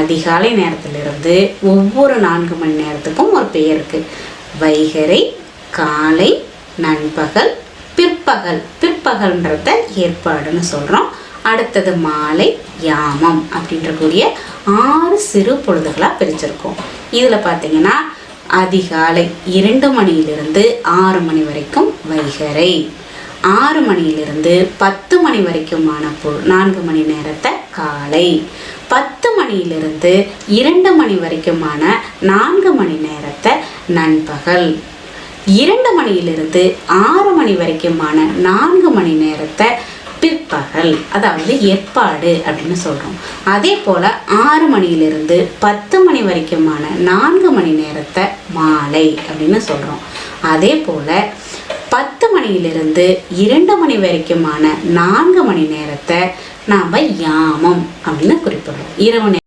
அதிகாலை நேரத்திலிருந்து ஒவ்வொரு நான்கு மணி நேரத்துக்கும் ஒரு பெயர் இருக்கு வைகறை காலை நண்பகல் பிற்பகல். பிற்பகல்ன்றத ஏற்பாடுன்னு சொல்கிறோம் அடுத்தது மாலை யாமம் அப்படின்ற கூடிய ஆறு சிறு பொழுதுகளாக பிரிச்சிருக்கோம். இதில் பார்த்தீங்கன்னா அதிகாலை இரண்டு மணியிலிருந்து ஆறு மணி வரைக்கும் வைகறை ஆறு மணியிலிருந்து பத்து மணி வரைக்குமான பொ நான்கு மணி நேரத்தை காலை. பத்து மணியிலிருந்து இரண்டு மணி வரைக்குமான நான்கு மணி நேரத்தை நண்பகல். இரண்டு மணியிலிருந்து ஆறு மணி வரைக்குமான நான்கு மணி நேரத்தை பிற்பகல் அதாவது ஏற்பாடு அப்படின்னு சொல்கிறோம் அதே போல் ஆறு மணியிலிருந்து பத்து மணி வரைக்குமான நான்கு மணி நேரத்தை மாலை அப்படின்னு சொல்கிறோம் அதே போல் பத்து மணியிலிருந்து இரண்டு மணி வரைக்குமான நான்கு மணி நேரத்தை நாம் யாமம் அப்படின்னு குறிப்பிடுறோம். இரவு